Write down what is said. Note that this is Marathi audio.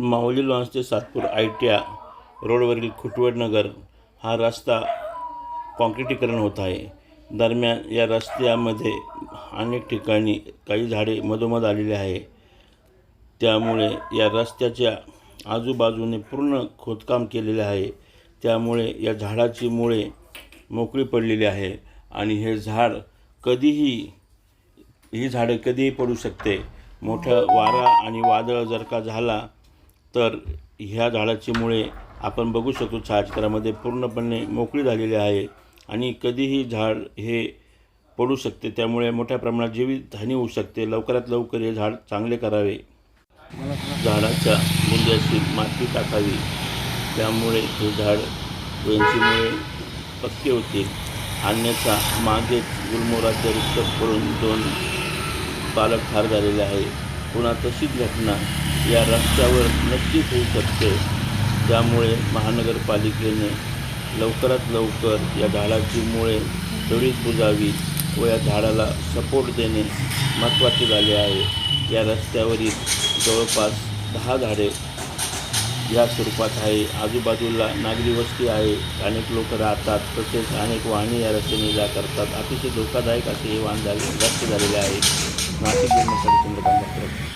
माऊली लॉन्स ते सातपूर आय टी आय रोडवरील खुटवडनगर हा रस्ता काँक्रिटीकरण होत आहे. दरम्यान या रस्त्यामध्ये अनेक ठिकाणी काही झाडे मधोमध आलेली आहे. त्यामुळे या रस्त्याच्या आजूबाजूने पूर्ण खोदकाम केलेले आहे. त्यामुळे या झाडाची मुळे मोकळी पडलेली आहे आणि हे झाड कधीही ही झाडं कधीही पडू शकते. मोठं वारा आणि वादळ जर का झाला तर ह्या झाडाची मुळे आपण बघू शकतो छायाचित्रामध्ये पूर्णपणे मोकळी झालेली आहे आणि कधीही झाड हे पडू शकते. त्यामुळे मोठ्या प्रमाणात जीवित हानी होऊ शकते. लवकरात लवकर हे झाड चांगले करावे. झाडाच्या बुंद्याची माती टाकावी. त्यामुळे हे झाड वेंचीमुळे पक्के होतील. अन्यथा मागेच गुलमोराचे रिक्त पडून दोन पालक ठार झालेले आहे पुन्हा तशीच घटना या रस्त्यावर नक्कीच होऊ शकते. त्यामुळे महानगरपालिकेने लवकरात लवकर या झाडाची मुळे त्वरित बुजावी व या झाडाला सपोर्ट देणे महत्त्वाचे झाले आहे. या रस्त्यावरील जवळपास दहा झाडे या स्वरूपात आहे. आजूबाजूला नागरी वस्ती आहे. अनेक लोक राहतात. तसेच अनेक वाहने या रस्त्याने जा करतात. अतिशय धोकादायक असे हे वाहन झाले रस्ते झालेले आहे. nasib dia masih ditentukan